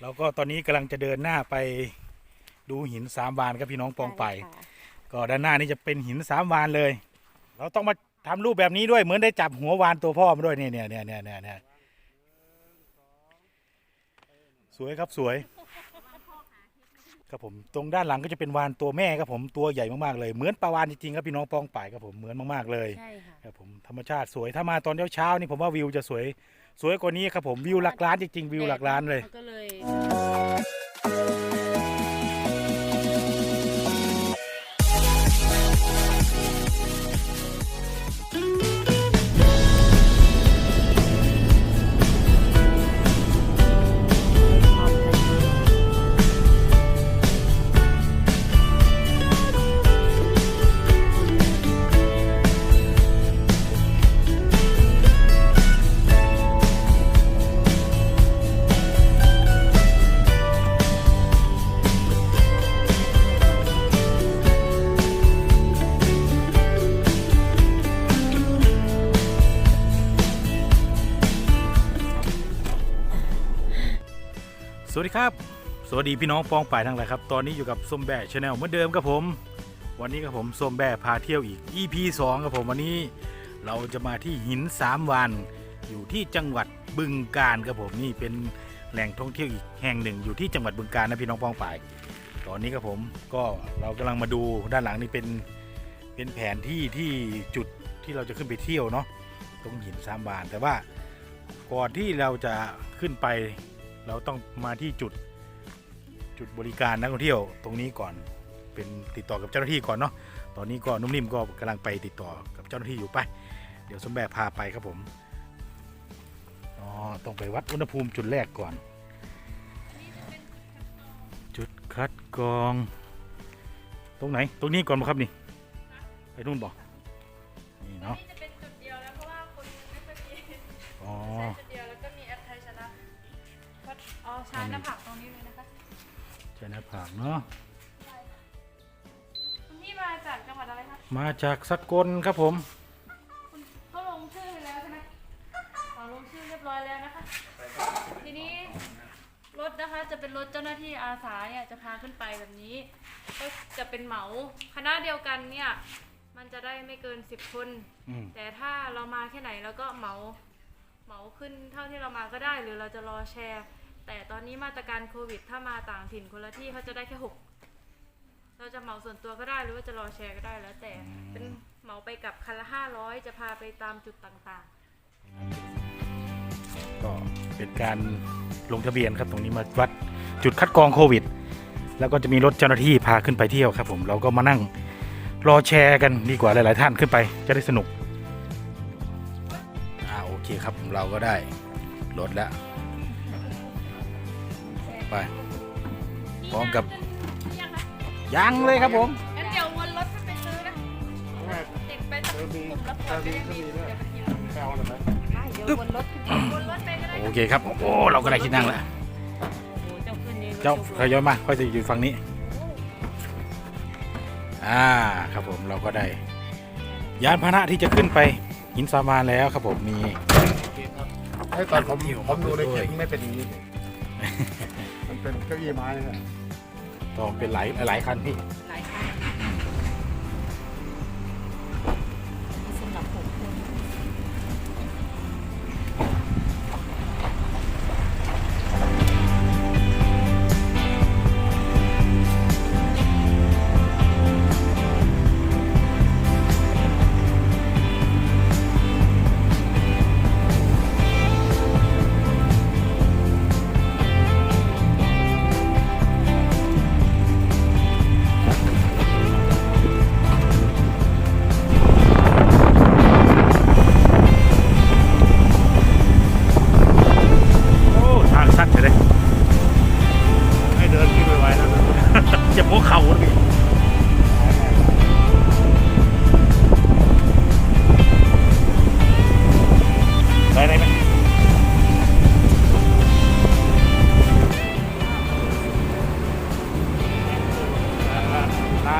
แล้วก็ตอนนี้กำลังจะเดินหน้าไปดูหินสามวานครับพี่น้องปองไปค่ะก็ด้านหน้านี่จะเป็นหินสามวานเลย เราต้องมาทำรูปแบบนี้ด้วยเหมือนได้จับหัววานตัวพ่อมาด้วยเนี่ยเนี่ยเนี่ยเนี่ยเนี่ยเนี่ยสวยครับสวย ครับผมตรงด้านหลังก็จะเป็นวานตัวแม่ครับผมตัวใหญ่มากๆเลย เหมือนปลาวานจริงๆครับพี่น้องปองป่ายครับผมเหมือนมากๆเลยใช่ค่ะ ครับผมธรรมชาติสวยถ้ามาตอนเช้าๆนี่ผมว่าวิวจะสวย สวยกว่านี้ครับผมวิวหลักล้านจริงๆวิวหลักล้านเลย ก็เลย วัสดีพี่น้องปองป่ายทั้งหลายครับ ตอนนี้อยู่กับส้มแบ่ชาแนลเหมือนเดิมครับผม วันนี้ครับผมส้มแบ่พาเที่ยวอีก EP 2ครับผมวันนี้เราจะมาที่หินสามวัน อยู่ที่จังหวัดบึงกาฬครับผมนี่เป็นแหล่งท่องเที่ยวอีกแห่งหนึ่ง อยู่ที่จังหวัดบึงกาฬนะพี่น้องปองป่าย ตอนนี้ครับผมก็เรากำลังมาดูด้านหลังนี่เป็นเป็นแผนที่ที่จุดที่เราจะขึ้นไปเที่ยวเนาะตรงหินสามวานแต่ว่าก่อนที่เราจะขึ้นไป เราต้องมาที่จุด จุดบริการนักท่องเที่ยวตรงนี้ก่อนเป็นติดต่อกับเจ้าหน้าที่ก่อนเนาะตอนนี้ก็นุ่มนิ่มก็กำลังไปติดต่อกับเจ้าหน้าที่อยู่ไป เดี๋ยวสมแบบพาไปครับผมอ๋อต้องไปวัดอุณหภูมิจุดแรกก่อน จุดคัดกรอง ตรงไหน ตรงนี้ก่อนไหมครับนี่ ไปนู่นบอกนี่เนาะนี่จะเป็นจุดเดียวแล้วเพราะว่าคนไม่ค่อยมีอ๋อใช้จุดเดียวแล้วก็มีแอปไทยชนะก็เอาใช้หน้าผัก ช่หน้าผากเนาะคุณพี่มาจากจังหวัดอะไรคะมาจากสกลครับผม คุณก็ลงชื่อไปแล้วใช่ไหมอ๋อลงชื่อเรียบร้อยแล้วนะคะ ทีนี้รถนะคะจะเป็นรถเจ้าหน้าที่อาสาเนี่ยจะพาขึ้นไปแบบนี้ ก็จะเป็นเหมาคณะเดียวกันเนี่ย มันจะได้ไม่เกินสิบคน อืม แต่ถ้าเรามาแค่ไหนแล้วก็เหมาเหมาขึ้นเท่าที่เรามาก็ได้ หรือเราจะรอแชร์ แต่ตอนนี้มาตรการโควิด ถ้ามาต่างถิ่นคนละที่เขาจะได้แค่หกเราจะเหมาส่วนตัวก็ได้หรือว่าจะรอแชร์ก็ได้แล้ว แต่เป็นเหมาไปกับคันละห้าร้อยจะพาไปตามจุดต่างก็เป็นการลงทะเบียนครับตรงนี้มาวัดจุดคัดกรองโควิด แล้วก็จะมีรถเจ้าหน้าที่พาขึ้นไปเที่ยวครับ ผมเราก็มานั่งรอแชร์กันดีกว่าหลาย ๆ ท่านขึ้นไปจะได้สนุกอ่าโอเคครับเราก็ได้รถแล้วๆ ไป พร้อมกับยังคะยังเลยครับผมงั้นเดี๋ยววนรถขึ้นไปซื้อนะติดไปสักกลุ่มละพอจะได้มีเดี๋ยวไปกินใช่เดี๋ยวบนรถขึ้นไปวนรถไปก็ได้โอเคครับโอ้เราก็ได้ที่นั่งแล้วโอ้โหเจ้าขึ้นนี่รถเจ้าจุกขย้อนมาค่อยจะอยู่ฝั่งนี้อ่าครับผมเราก็ได้ ยานพาหนะที่จะขึ้นไปหินสามานแล้วครับผมมีให้ตอนผมที่ผมผมดูในด้วยคลิปไม่เป็นอย่างนี้ เป็นเก้าอี้ไม้เลยต้องเป็นหลายหลายคันพี่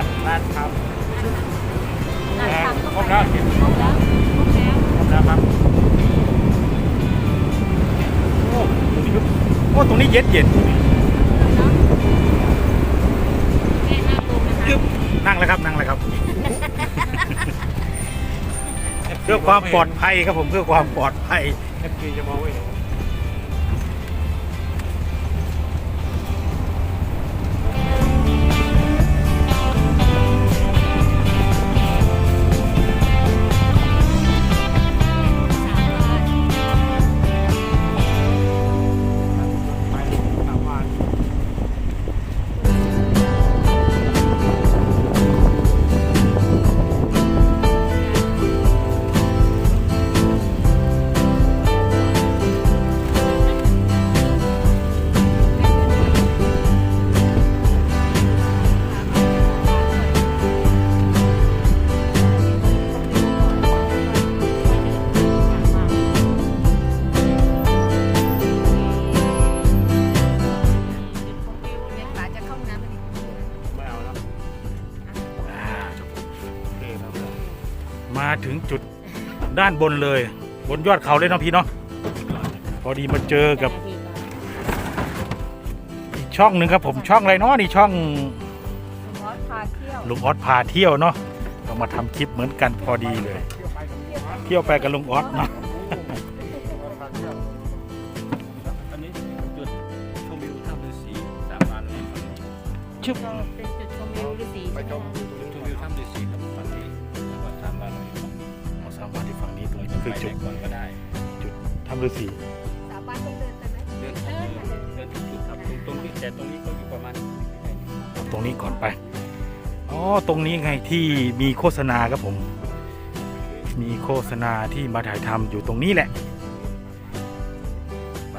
านานครับร้านครับครบแล้วครบแล้วครบแล้วครับโอ้ตรงนี้โอ้ตรงนี้เย็นเย็นนั่งแล้วครับนั่งแล้วครับเพื่อความปลอดภัยครับผมเพื่อความปลอดภัยแอปพีจะมองไว้านบนเลย บนยอดเขาเลยเนาะพี่เนาะพอดีมาเจอกับอีกช่องหนึ่งครับผมช่องอะไรเนาะนี่ช่องคุณมอสพาเที่ยวลุงออสพาเที่ยวเนาะก็มาทำคลิปเหมือนกันพอดีเลย เที่ยวไปกับเที่ยวไปกับลุงออสเนาะอันนี้จุดชมวิวถ้ำฤาษี คือไปจุไหนดก่อนก็ได้ทำฤาษีสามบ้านต้องเดินไปไหมเดินเดินเดินทุกจุดครับตรงตรงนี้แต่ตรงนี้ก็อยู่ประมาณตรงนี้ก่อนไปอ๋อตรงนี้ไงที่มีโฆษณาครับผม มีโฆษณาที่มาถ่ายทำอยู่ตรงนี้แหละไป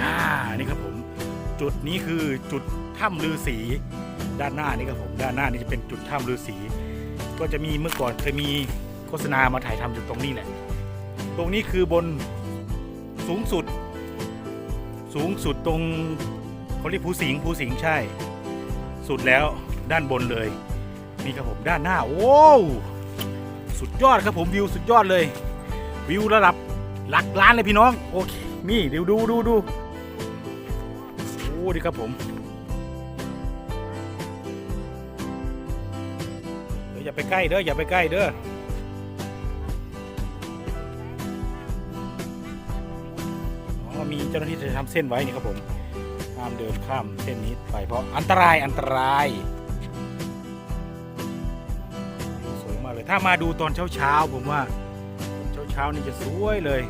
อ่านี่ครับผม จุดนี้คือจุดถ้ำฤาษีด้านหน้านี่ครับผมด้านหน้านี่จะเป็นจุดถ้ำฤาษีก็จะมีเมื่อก่อนเคยมีโฆษณามาถ่ายทำอยู่ตรงนี้แหละตรงนี้คือบนสูงสุด สูงสุดตรงเขาเรียกภูสิงห์ภูสิงห์ใช่ สุดแล้วด้านบนเลย นี่ครับผมด้านหน้า โอ้วสุดยอดครับผมวิวสุดยอดเลย วิวระดับหลักล้านเลยพี่น้อง โอเค นี่เดี๋ยวดูดูดูโอ้ดีครับผมเดี๋ยวอย่าไปใกล้เด้ออย่าไปใกล้เด้อ ที่จะทำเส้นไว้นี่ครับผมห้ามเดินข้ามเส้นนี้ไปเพราะอันตรายอันตราย สวยมากเลยถ้ามาดูตอนเช้าเช้าๆผมว่าเช้าเช้าๆนี่จะสวยเลย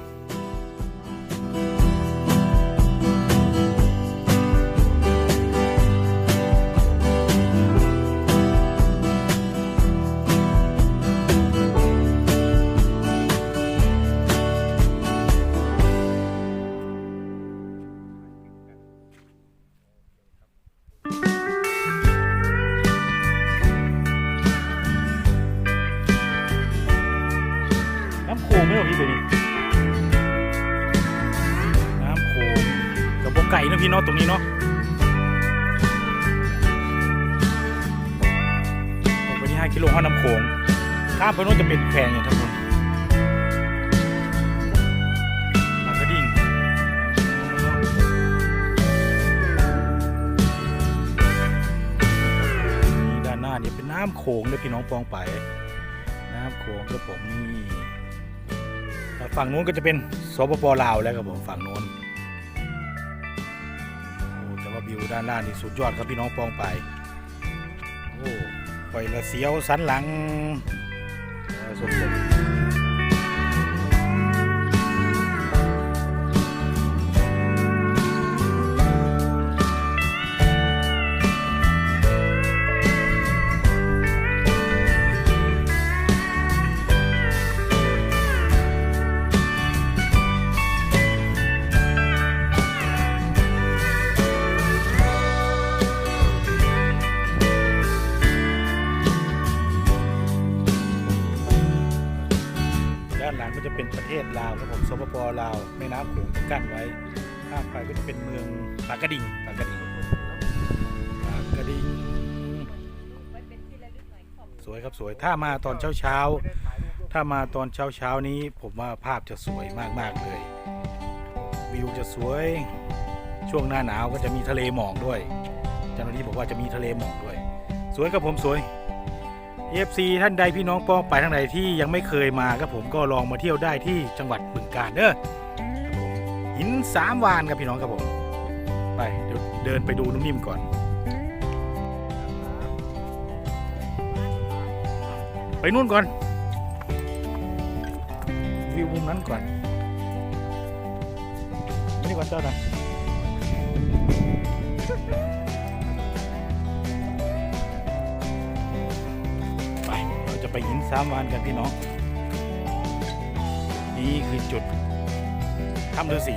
ามไปโน้นจะเป็นแพงอย่างทั้งหมดลากระดิ่งนี่ด้านหน้านี่เป็นน้ำโขงเลยพี่น้องปองไป น้ำโขงครับผมนี่ฝั่งนู้นก็จะเป็นสปปลาวแล้วครับผมฝั่งนู้นโอ้แต่ว่าวิวด้านล่างนี่สุดยอดครับพี่น้องปองไปโอ้ปล่อยละเสียวสันหลัง เออ ทศลาวครับผมสปปลาวแม่น้ำโขงจะกั้นไว้ข้ามไปก็จะเป็นเมืองปากกระดิ่งปากกระดิ่งปากกระดิ่งสวยครับสวยถ้ามาตอนเช้าเช้าถ้ามาตอนเช้าเช้านี้ ผมว่าภาพจะสวยมาก ๆ เลยววิวจะสวยช่วงหน้าหนาวก็จะมีทะเลหมอกด้วยเจ้าหน้าที่บอกว่าจะมีทะเลหมอกด้วย สวยครับผมสวย FC ท่านใดพี่น้องป้องไปทางใดที่ยังไม่เคยมาครับผมก็ลองมาเที่ยวได้ที่จังหวัดบึงกาฬเด้อครับผมหินสามวานครับพี่น้องครับผมไปเดี๋ยวเดินไปดูนุ่มนิ่มก่อน ไปนู่นก่อนวิวมุมนั้นก่อนไม่ก่อนเจ้าหน่อย ไปหินสามวานกันพี่น้อง นี่คือจุดถ้ำฤาษี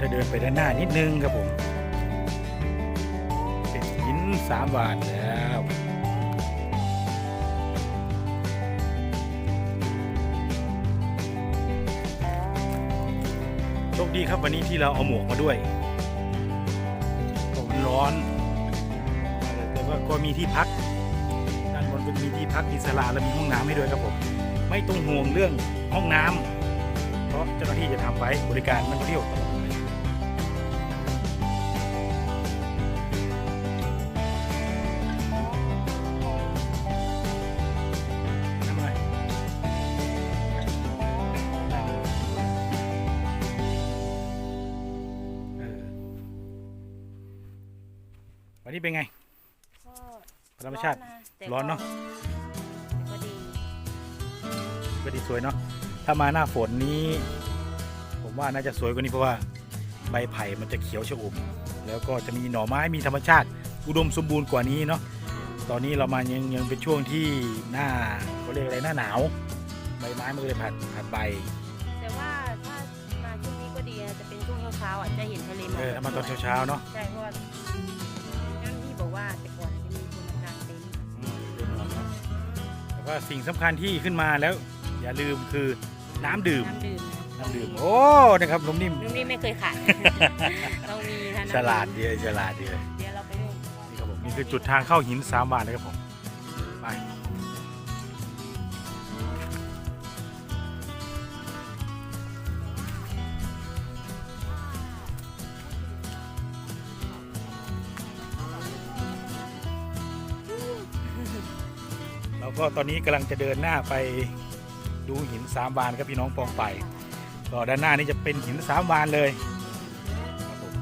ถ้าเดินไปด้านหน้านิดนึงครับผม เป็นหินสามวานแล้วโชคดีครับวันนี้ที่เราเอาหมวกมาด้วยเพราะมันร้อนแต่ว่าก็มีที่พัก มีที่พักมีศาลาและมีห้องน้ำให้ด้วยครับผม ไม่ต้องห่วงเรื่องห้องน้ำเพราะเจ้าหน้าที่จะทำไว้บริการนักท่องเที่ยวตลอดเลยทำอะไรเออวันนี้เป็นไงธรรมชาติ ร้อนเนอะก็ดี ก็ดีสวยเนาะ ถ้ามาหน้าฝนนี้ ผมว่าน่าจะสวยกว่านี้เพราะว่าใบไผ่มันจะเขียวชอุ่ม แล้วก็จะมีหน่อไม้มีธรรมชาติอุดมสมบูรณ์กว่านี้เนาะ ตอนนี้เรามายังยังเป็นช่วงที่หน้าเขาเรียกอะไรหน้าหนาว ใบไม้มันก็เลยผัดผัดใบ แต่ว่าถ้ามาช่วงนี้ก็ดีนะจะเป็นช่วงเช้าๆอะจะเห็นทะเลหมอกเออถ้ามาตอนเช้าๆเนาะ ใช่เพราะว่านั่นที่บอกว่าแต่ก่อน แต่ว่าสิ่งสำคัญที่ขึ้นมาแล้ว อย่าลืมคือน้ำดื่ม น้ำดื่มน้ำดื่ม โอ้ นะครับนมนิ่ม นุ่มนี่ไม่เคยขาด ต้องมีนะน้ำฉลาดดีเลยฉลาดดีเลยเดี๋ยวเราไปดู นี่ครับผมนี่คือจุดทางเข้าหินสามบาทนะครับผม ก็ตอนนี้กำลังจะเดินหน้าไปดูหินสามวานครับพี่น้องปองไปก็ด้านหน้านี่จะเป็นหินสามวานเลยครับผม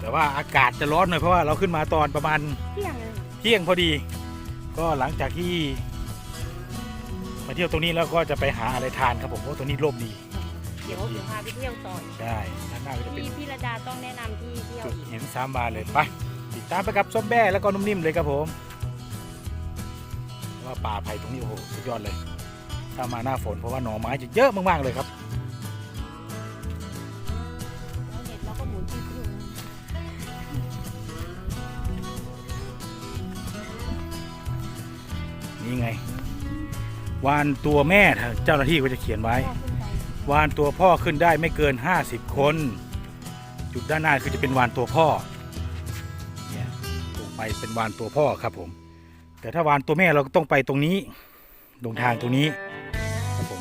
แต่ว่าอากาศจะร้อนหน่อยเพราะว่าเราขึ้นมาตอนประมาณเที่ยงเลยเที่ยงพอดี ก็หลังจากที่มาเที่ยวตรงนี้แล้วก็จะไปหาอะไรทานครับผมเพราะตรงนี้ร่มดีเดี๋ยวจะพาไปเที่ยวต่ออีกใช่ด้านหน้าก็จะเป็นพี่พี่ระดาต้องแนะนำที่เที่ยวจุดอีกหินสามบานเลยไปติดตามไปกับส้มแบ้แล้วก็นุ่มนิ่มเลยครับผม ว่าป่าไผ่ตรงนี้โอ้โหสุดยอดเลย ถ้ามาหน้าฝนเพราะว่าหน่อไม้จะเยอะมากๆเลยครับนี่ไง วานตัวแม่เจ้าหน้าที่ก็จะเขียนไว้ วานตัวพ่อขึ้นได้ไม่เกิน 50 คน จุดด้านหน้าคือจะเป็นวานตัวพ่อเนี่ยตรงไปเป็นวานตัวพ่อครับผม แต่ถ้าวานตัวแม่เราก็ต้องไปตรงนี้ตรงทางตรงนี้ครับผม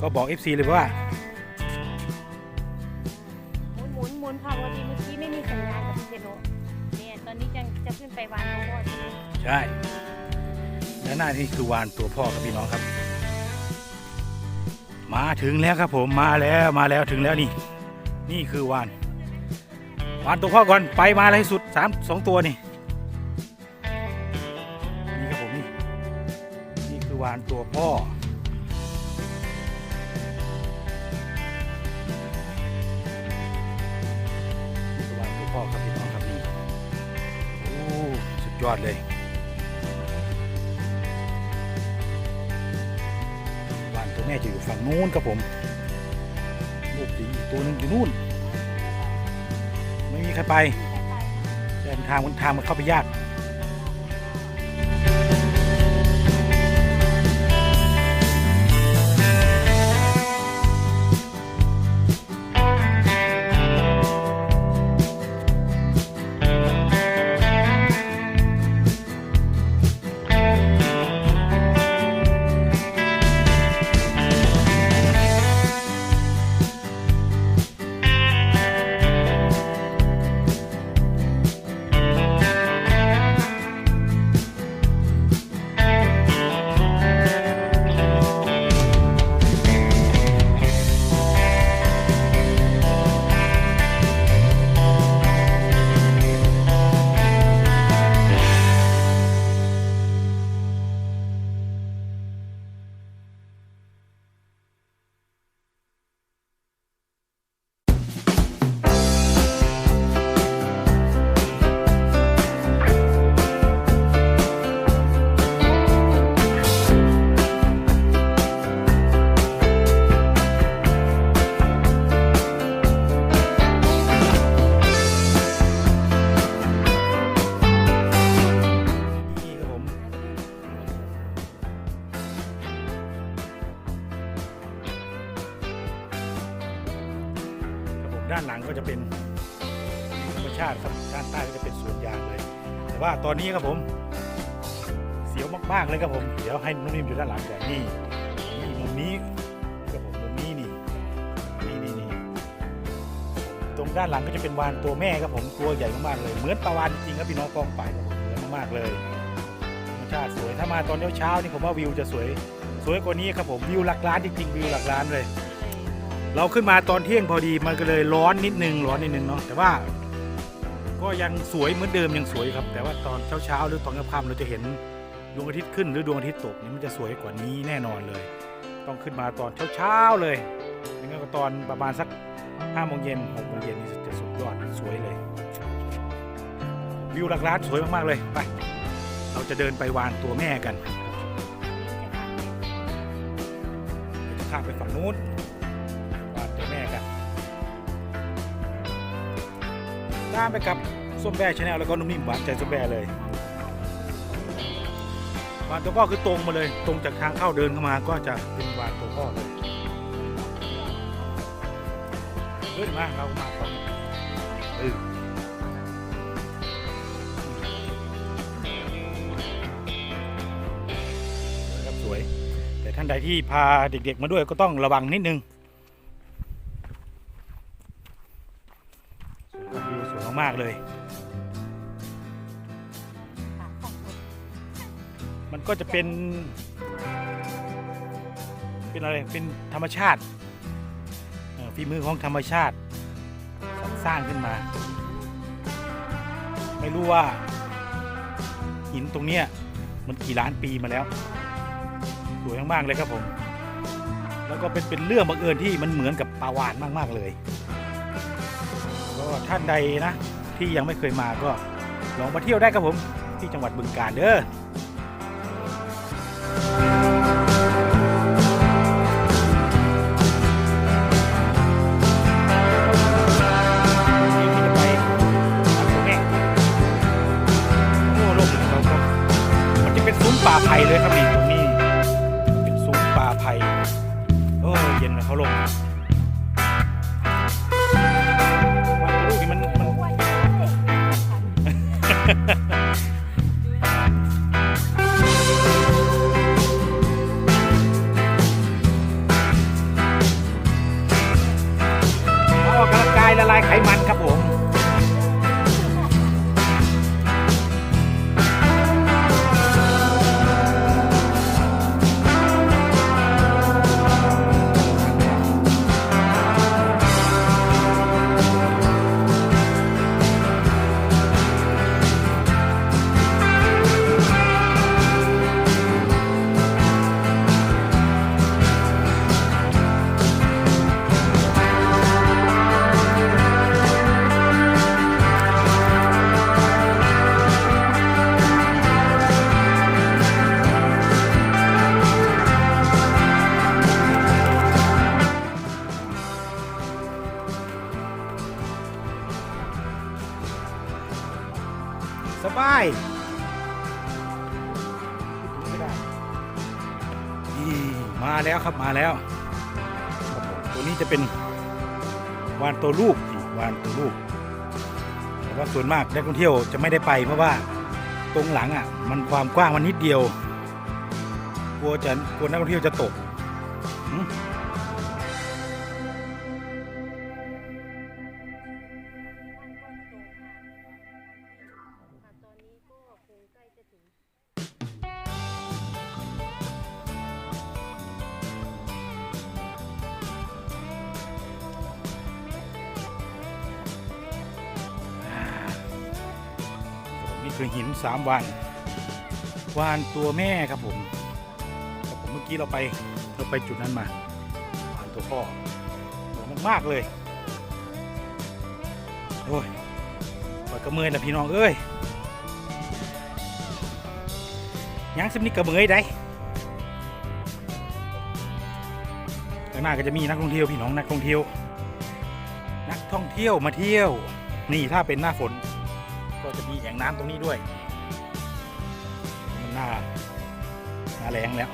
ก็บอก FC เลยว่าหมุนหมุนหมุนค่ะพอดีเมื่อกี้ไม่มีสัญญาณกับพี่เจโนเนี่ยตอนนี้จะจะขึ้นไปวานตัวพ่อใช่ไหมใช่ด้านหน้านี่คือวานตัวพ่อครับพี่น้องครับ มาถึงแล้วครับผมมาแล้วมาแล้วถึงแล้วนี่ นี่คือวานวานตัวพ่อก่อนไปมาเลยสุดสามสองตัวนี่นี่ ตัวพ่อนี่คือวานตัวพ่อครับพี่น้องครับนี่โอ้สุดยอดเลยวานตัวแม่จะอยู่ฝั่งนู้นครับผมลูกจะอยู่อีกตัวหนึงอยู่นู่น ไม่มีใครไปเดินทางมันทางมันเข้าไปยากานหลังก็จะเป็นธรรมชาติครับด้านใต้ก็จะเป็นสวนยางเลย แต่ว่าตอนนี้ครับผม เสียวมากๆเลยครับผม เดี๋ยวให้นุ่มนิ่มอยู่ด้านหลังก่อนนี่นี่มุมนี้ครับผมมุมนี้นี่นี่นี่นี่ตรงด้านหลังก็จะเป็นวานตัวแม่ครับผมตัวใหญ่มากๆเลย เหมือนปลาวานจริงๆครับพี่น้องกองไปครับผมเหมือนมากๆเลยธรรมชาติสวยถ้ามาตอนเช้าๆนี่ผมว่าวิวจะสวย สวยกว่านี้ครับผมวิวหลักล้านจริงๆวิวหลักล้านเลย เราขึ้นมาตอนเที่ยงพอดีมันก็เลยร้อนนิดนึงร้อนนิดนึงเนาะแต่ว่า ก็ยังสวยเหมือนเดิมยังสวยครับ แต่ว่าตอนเช้าๆหรือตอนค่ำๆเราจะเห็นดวงอาทิตย์ขึ้นหรือดวงอาทิตย์ตกนี่มันจะสวยกว่านี้แน่นอนเลย ต้องขึ้นมาตอนเช้าๆเลยไม่งั้นก็ตอนประมาณสักห้าโมงเย็นหกโมงเย็นนี่จะสุดยอดสวยเลย วิวหลักล้านสวยมากๆเลยไปเราจะเดินไปวานตัวแม่กันจะข้ามไปฝั่งนู้น ตามไปกับส้มแบชาแนลแล้วก็นุ่มนิ่มหวานใจส้มแบเลยหวานตัวพ่อคือตรงมาเลย ตรงจากทางเข้าเดินเข้ามาก็จะเป็นหวานตัวพ่อเลยเดินมาเรามาต่อเออครับสวย แต่ท่านใดที่พาเด็กๆมาด้วยก็ต้องระวังนิดนึง เลย มันก็จะเป็น เป็นอะไร เป็นธรรมชาติฝีมือของธรรมชาติสร้างขึ้นมา ไม่รู้ว่า หินตรงเนี้ยมันกี่ล้านปีมาแล้ว สวยมากๆเลยครับผม แล้วก็เป็นเป็นเรื่องบังเอิญที่มันเหมือนกับปาวานมาก ๆเลยก็ท่านใดนะ ที่ยังไม่เคยมาก็ลองมาเที่ยวได้ครับผมที่จังหวัดบึงกาฬเด้อนี่ที่จะไปวัดตัวแม่โอ้โลกของเราก็มันจะเป็นซุ้มป่าไผ่เลยครับนี่ตรงนี้เป็นซุ้มป่าไผ่โอ้เย็นนะเขาลง มาแล้ว ตัวนี้จะเป็นวานตัวลูกวานตัวลูกแต่ว่าส่วนมากนักท่องเที่ยวจะไม่ได้ไปเพราะว่าตรงหลังอะ มันความกว้างมันนิดเดียว กลัวจะกลัวนักท่องเที่ยวจะตก คือหินสามวานวานตัวแม่ครับผมครับผมเมื่อกี้เราไปเราไปจุดนั้นมาวานตัวพ่อสวยมากๆเลยโอ้ยปล่อยกระเมยนะพี่น้องเอ้ยยังสิบนิดกระเมยได้ข้างหน้าก็จะมีนักท่องเที่ยวพี่น้องนักท่องเที่ยว นักท่องเที่ยวมาเที่ยว นี่ถ้าเป็นหน้าฝน มีแอ่งน้ำตรงนี้ด้วย มันน่าน่าแรงแล้ว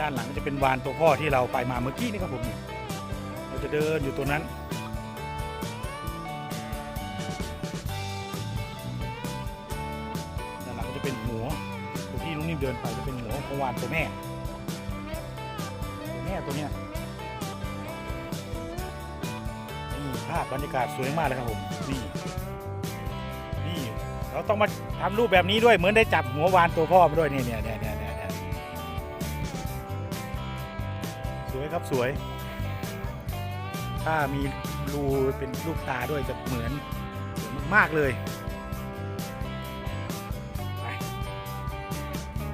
ด้านหลังจะเป็นวานตัวพ่อที่เราไปมาเมื่อกี้นี่ครับผม เราจะเดินอยู่ตัวนั้น ป็นหัวของวานตัวแม่ตัวแม่ตัวเนี้ยนี่ภาพบรรยากาศสวยมากเลยครับผมนี่นี่เราต้องมาทำรูปแบบนี้ด้วยเหมือนได้จับหัววานตัวพ่อมาด้วยเนี่ยเนี่ยเนี่ยเนี่ยเนี่ยสวยครับสวย ถ้ามีรูเป็นลูกตาด้วยจะเหมือนเหมือนมากเลย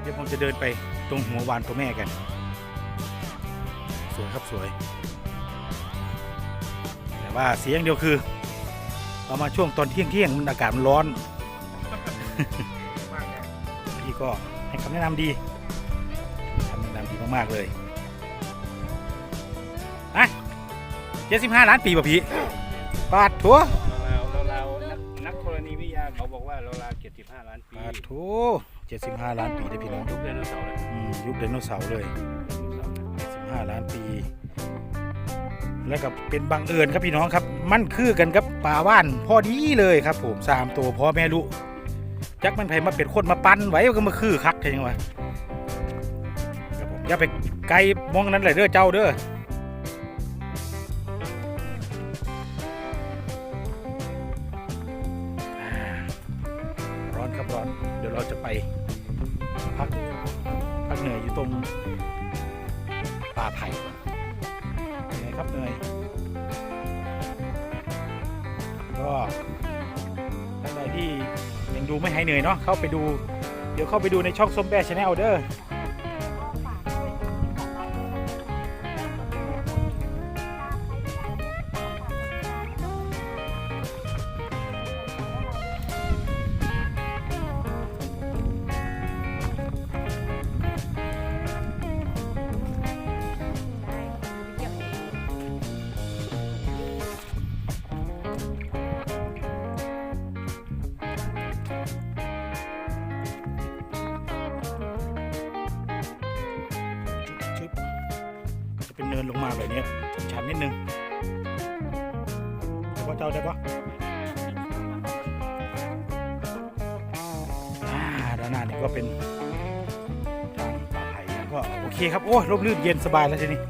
เดี๋ยวผมจะเดินไป ตรงหัววานตัวแม่กัน สวยครับสวย แต่ว่าเสียงเดียวคือเรามาช่วงตอนเที่ยงเที่ยงๆมันอากาศมันร้อนพี่ก็ให้คำแนะนำดีคำแนะนำดีมากๆเลยอะเจ็ดสิบห้าล้านปีป่ะพี่ปาดทัวเราเราเรานักนักธรณีวิทยาเขาบอกว่าเราเราเจ็ดสิบห้าล้านปีปาดทัว เจ็ดสิบห้าล้านปีได้อพี่น้องยุคไดโนเสาร์เลยอืมยุคไดโนเสาร์เลย15ล้านปี แล้วก็เป็นบังเอิญครับพี่น้องครับ มันคือกันกับป่าว่านพอดีเลยครับผมสามตัวพ่อแม่ลูกจักมันไผมาเป็นคนมาปั้นไว้ก็มาคือคักใช่ยังวะครับผมอย่าไปไกลมองนั้นเลยเด้อเจ้าเด้อ เนาะเข้าไปดู เดี๋ยวเข้าไปดูในช่องส้มแบชแนลเด้อ เป็นเนินลงมาแบบนี้ชันนิดนึงแต่ว่าเจ้าได้ปะด้านหน้านี่ก็เป็นทางป่าไผ่แล้วก็โอเคครับ โอ้ยร่มรื่นเย็นสบายแล้วทีนี้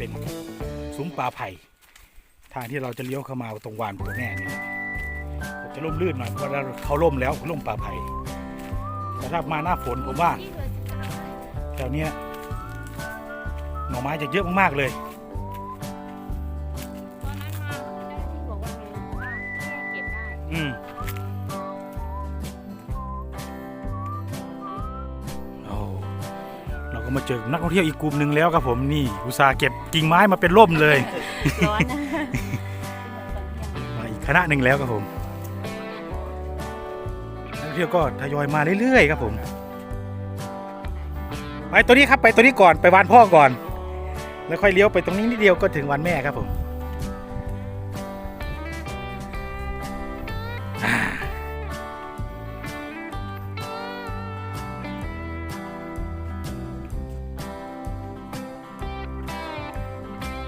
เป็นซุ้มปลาไผ่ทางที่เราจะเลี้ยวเข้ามาตรงวานตัวแม่นี่จะร่มรื่นหน่อยเพราะเราเขาร่มแล้วร่มป่าไผ่แต่ถ้ามาหน้าฝนผมว่าที่เคยศึกษาแถวเนี้ยหน่อไม้จะเยอะมากๆเลย จอนักท่องเที่ยวอีกกลุ่มหนึ่งแล้วครับผมนี่อุตส่าห์เก็บกิ่งไม้มาเป็นร่มเลยร้อนนะมาอีกคณะหนึ่งแล้วครับผมนักท่องเที่ยวก็ทยอยมาเรื่อยๆครับผมไปตัวนี้ครับไปตัวนี้ก่อนไปวานพ่อก่อน แล้วค่อยเลี้ยวไปตรงนี้นิดเดียวก็ถึงวันแม่ครับผม